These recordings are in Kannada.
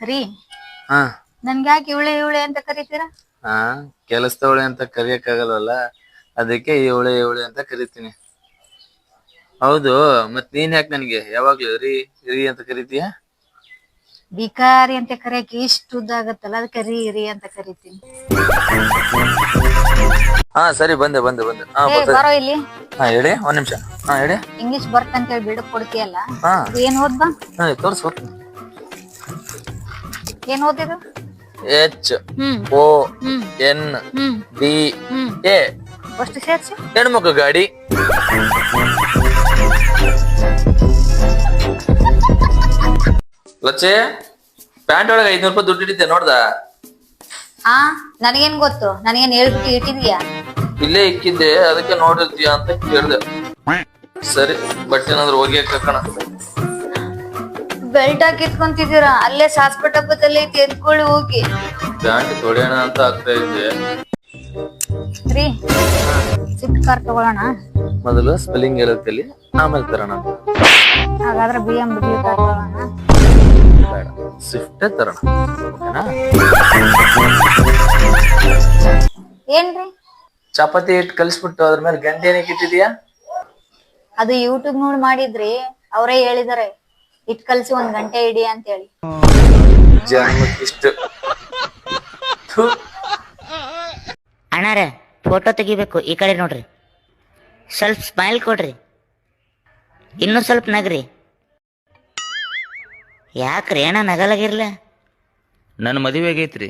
ರೀ? ಹಾ. ನನ್ಗೆ ಯಾಕೆ ಇವಳೆ ಇವಳೆ ಅಂತ ಕರಿತೀರಾ? ಹಾ ಕೆಲಸದವಳೆ ಅಂತ ಕರಿಯಕ್ಕಾಗಲ್ವಲ್ಲ ಅದಕ್ಕೆ ಇವಳೆ ಇವಳೆ ಅಂತ ಕರಿತೀನಿ. ಹೌದು ಮತ್ ನೀನ್ ಯಾಕೆ ನನಗೆ? ಯಾವಾಗ್ಲೂ ರೀ ರೀ ಅಂತ ಕರಿತೀಯ? ಬಿಕಾರಿ ಅಂತ ಕರೆಯಕ್ಕೆ ಇಷ್ಟು ಉದ್ದ ಆಗತ್ತಲ್ಲ ಅದಕ್ಕೆ ರೀ ರೀ ಅಂತ ಕರಿತೀನಿ. ಹಾ ಸರಿ ಬಂದೆ ಬಂದೆ ಬಂದೆ. ಹಾ ಏ ಬರೋ ಇಲ್ಲಿ. ಹಾ ಹೇಳಿ ಒಂದ್ ನಿಮಿಷ. ಹಾ ಹೇಳಿ. ಇಂಗ್ಲಿಷ್ ಬರ್ತಂತ ಹೇಳಿ ಬಿಡಕ್ ಕೊಡ್ತೀಯಲ್ಲ? ಹಾ. ಏನ್ ಓದ್ಬಾ? ಹಾ ತೋರ್ಸ್. ಏನ್ ಓದಿದ್ರು H O N B A. ಅಷ್ಟು ಸೇರ್ಸಿ. ಹೆಣ್ಮಕ್ಳು ಗಾಡಿ. ಲಚ್ಚೆ ಪ್ಯಾಂಟ್ ಒಳಗೆ ಐದ್ನೂರು ರೂಪಾಯಿ ದುಡ್ಡು ಇಟ್ಟಿದ್ದೆ ನೋಡ್ದ? ಆ ನನಗೇನ್ ಗೊತ್ತು? ನನಗೇನ್ ಹೇಳ್ಬಿಟ್ಟು ಇಟ್ಟಿದ್ಯಾ ಇಲ್ಲೇ ಇಕ್ಕಿದ್ದೆ ಅದಕ್ಕೆ ನೋಡಿರ್ತೀಯ ಅಂತ ಕೇಳ್ದೆ. ಸರಿ ಬಟ್ಟೆ ಏನಾದ್ರು ಹೋಗಿ ಕಣ ಬೆಲ್ಟ್ ಹಾಕಿ ಇಟ್ಕೊಂತಿದ್ದೀರಾ? ಅಲ್ಲೇ ಸಾಸ್ಪೆಟ್ ಹಬ್ಬದಲ್ಲಿ ಹೋಗಿ. ಪ್ಯಾಂಟ್ ತೊಳೆಯೋಣ ಅಂತ ಆಗ್ತಾ ಇದ್ದೆ ರೀ ಸ್ವಿಫ್ಟ್ ಕಾರ್ ತಗೊಳ್ಳೋಣ. ಮೊದಲು ಸ್ಪೆಲ್ಲಿಂಗ್ ಹೇಳತ್ತಲ್ಲಿ ಆಮೇಲೆ ತರೋಣ ಅಂತ. ಹಾಗಾದ್ರೆ ಬಿ ಎಂ ಡಬ್ಲ್ಯೂ ಕಾರ್ ತಗೊಳ್ಳೋಣ. ಬೇಡ ಸ್ವಿಫ್ಟೇ ತರೋಣ. ಓಕೆನಾ? ಏನ್ರಿ? ಚಪಾತಿ ಹಿಟ್ಟು ಕಲಿಸ್ಬಿಟ್ಟು ಅದ್ರ ಮೇಲೆ ಗಂಟೆ ಏನಕ್ಕೆ ಇಟ್ಟಿದ್ಯಾ ಅದು ಯೂಟ್ಯೂಬ್ ನೋಡಿ ಮಾಡಿದ್ರಿ ಅವರೇ ಹೇಳಿದಾರೆ ಇಟ್ ಕಲ್ಸಿ ಒಂದ್ ಗಂಟೆ ಇಡಿ ಅಂತ ಹೇಳಿ ಜನ್ಮಕ್ಕಿಷ್ಟು. ಅಣ್ಣಾರ ಫೋಟೋ ತೆಗಿಬೇಕು ಈ ಕಡೆ ನೋಡ್ರಿ. ಸ್ವಲ್ಪ ಸ್ಮೈಲ್ ಕೊಡ್ರಿ. ಇನ್ನೂ ಸ್ವಲ್ಪ ನಗ್ರಿ. ಯಾಕ್ರಿ ಏನ ನಗಲಾಗಿರ್ಲ? ನನ್ನ ಮದುವೆ ಆಗೈತ್ರಿ.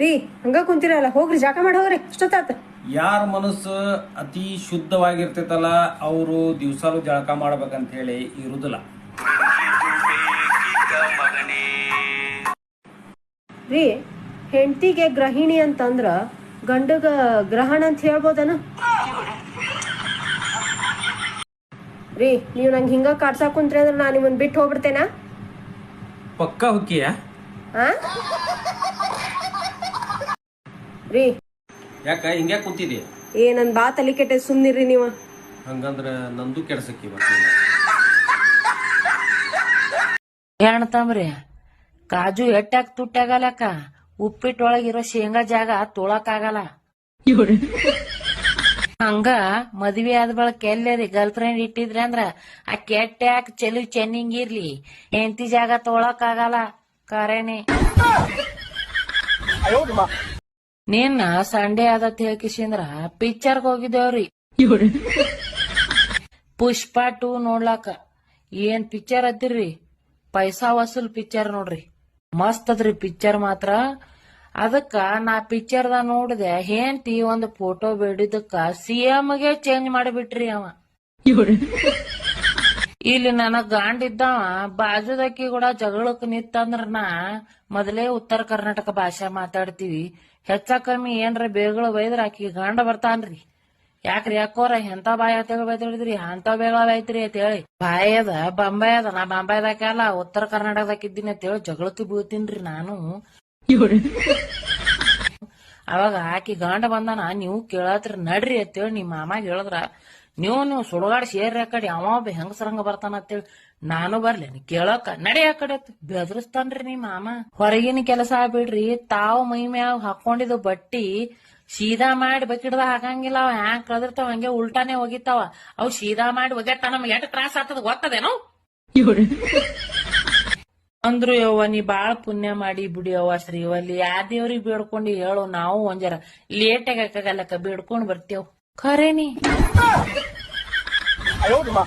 ರೀ ಹಂಗ ಕುಂತಿರಲ್ಲ ಹೋಗ್ರಿ ಜಾಕ ಮಾಡಿ ಹೋಗ್ರಿ ಅಷ್ಟೊತ್ತಾತ. ಯಾರ ಮನಸ್ಸು ಅತಿ ಶುದ್ಧವಾಗಿರ್ತೈತಲ್ಲ ಅವರು ದಿವಸಾಲು ಜಳಕ ಮಾಡ್ಬೇಕಂತ ಹೇಳಿ ಇರುದಿಲ್ಲ. ರೀ ಹೆಂಡತಿಗೆ ಗ್ರಹಿಣಿ ಅಂತಂದ್ರ ಗಂಡಗ ಗ್ರಹಣ ಅಂತ ಹೇಳ್ಬೋದನ? ರೀ ನೀವು ನಂಗೆ ಹಿಂಗ ಕಾಡ್ಸಾಕ ಕುಂತ್ರಿ ಅಂದ್ರೆ ನಾನು ನಿಮ್ಮನ್ ಬಿಟ್ಟು ಹೋಗ್ಬಿಡ್ತೇನ? ಪಕ್ಕ ಹುಕ್ಕಿಯ? ಆ? ರೀ ಯಾಕ ಹಿಂಗ್ಯಾ ಕುಂತಿದಿ? ಏ ನನ್ ಬಾ ತಲಿ ಕೆಟ್ಟ ಸುಮ್ನಿರ್ರಿ ನೀವು. ಹಂಗಂದ್ರ ನಂದು ಕೆಡ್ಸಕ್ಕಿ ಇವತ್ತು ಹೆಣ್ತಂಬ್ರಿ ಕಾಜು ಎಟ್ಟಾಗ ತುಟ್ಟಾಗಲಕ್ಕ ಉಪ್ಪಿಟ್ಟೊಳಗಿರೋ ಶೇಂಗಾ ಜಾಗ ತೊಳಕಾಗಲ್ಲ. ಹಂಗ ಮದ್ವಿ ಆದ ಬಳಕ ಎಲ್ಲರಿ ಗರ್ಲ್ ಫ್ರೆಂಡ್ ಇಟ್ಟಿದ್ರಿ ಅಂದ್ರ ಆ ಕೆಟ್ಟ್ಯಾಕ್ ಚೆಲು ಚೆನ್ನಿಂಗಿರ್ಲಿ ಹೆಂಡತಿ ಜಾಗ ತೊಳಕಾಗಲ್ಲ. ಕರೇನೆ ನಿನ್ನ ಸಂಡೆ ಆದತ್ ಹೇಳ್ಕಿಸಿಂದ್ರ ಪಿಕ್ಚರ್ಗ್ ಹೋಗಿದ್ದೇವ್ರಿ ಪುಷ್ಪ ಟೂ ನೋಡ್ಲಾಕ. ಏನ್ ಪಿಕ್ಚರ್ ಅದಿರ್ರಿ? ಪೈಸಾ ವಸೂಲ್ ಪಿಕ್ಚರ್ ನೋಡ್ರಿ. ಮಸ್ತ್ ಅದ್ರಿ ಪಿಕ್ಚರ್ ಮಾತ್ರ. ಅದಕ್ಕ ನಾ ಪಿಕ್ಚರ್ದ ನೋಡಿದೆ ಹೆಂಡತಿ ಒಂದು ಫೋಟೋ ಬೇಡಿದಕ್ಕ ಸಿಎಂಗೆ ಚೇಂಜ್ ಮಾಡಿಬಿಟ್ರಿ ಅವ. ಇಲ್ಲಿ ನನಗ್ ಗಾಂಡ್ ಇದ್ದವ ಬಾಜುದಕ್ಕಿ ಕೂಡ ಜಗಳಕ್ ನಿತ್ತಂದ್ರ ನಾ ಮೊದಲೇ ಉತ್ತರ ಕರ್ನಾಟಕ ಭಾಷೆ ಮಾತಾಡ್ತೀವಿ. ಹೆಚ್ಚ ಕಮ್ಮಿ ಏನ್ರ ಬೇಗಳ ಬೈದ್ರ ಆಕಿ ಗಾಂಡ ಬರ್ತಾನ್ರಿ. ಯಾಕ್ರಿ ಯಾಕೋರ ಎಂತ ಬಾಯ್ ಅಂತ ಬೈದ್ರಿ ಅಂತ ಬೇಗಳ ಬೈತ್ರಿ ಅಂತ ಹೇಳಿ ಬಾಯಿ ಅದ ಬಾಂಬೈ ಅದ ನಾ ಬೊಂಬಾಯಿದಾಕಲ್ಲ ಉತ್ತರ ಕರ್ನಾಟಕದಾಗ ಇದ್ದೀನಿ ಅಂತ ಹೇಳಿ ಜಗಳಕ್ಕೆ ಬೀಳ್ತೀನ್ರಿ ನಾನು. ಅವಾಗ ಆಕಿ ಗಾಂಡ ಬಂದಾನ, ನೀವು ಕೇಳತ್ರಿ, ನಡ್ರಿ ಅಂತೇಳಿ ನಿಮ್ ಮಾಮಾಗ ಹೇಳಿದ್ರ. ನೀವು ನೀವು ಸುಡುಗಾಡ್ ಸೇರಿ ಆ ಕಡೆ ಒಬ್ಬ ಹೆಂಗಸರಂಗ ಬರ್ತಾನ ಅಂತೇಳಿ ನಾನು ಬರ್ಲೇನಿ ಕೇಳಕ. ನಡೆ ಆ ಕಡೆ ಬೆದರಿಸ್ತಾನ್ರಿ ನಿಮ್ ಮಾಮ. ಹೊರಗಿನ ಕೆಲಸ ಬಿಡ್ರಿ, ತಾವು ಮೈ ಮ್ಯಾಗ ಹಾಕೊಂಡಿದ್ದು ಬಟ್ಟಿ ಸೀದಾ ಮಾಡಿ ಬಕಿಡ್ದ ಹಾಕಂಗಿಲ್ಲ, ಅವ ಹ್ಯಾಂಗ ಕಳದಿರ್ತಾವ ಹಂಗೆ ಉಲ್ಟಾನೇ ಹೋಗಿತ್ತಾವ. ಅವ್ ಸೀದಾ ಮಾಡಿ ಒಗ್ಯಾಟ ನಮ್ಗೆ ಎಷ್ಟು ತ್ರಾಸ ಆಗ್ತದ ಗೊತ್ತದೇನು? ಅಂದ್ರು ಯವ್ವ, ನೀ ಬಾಳ ಪುಣ್ಯ ಮಾಡಿ ಬಿಡಿ ಯವ್ವ ಶ್ರೀವಲ್ಲಿ. ಆ ದೇವ್ರಿಗೆ ಬೇಡ್ಕೊಂಡು ಹೇಳು, ನಾವು ಒಂಜರ ಲೇಟ್ ಆಗಿ ಬೇಡ್ಕೊಂಡು ಬರ್ತೇವ್ ಖರೇನಿ 哎呦我的妈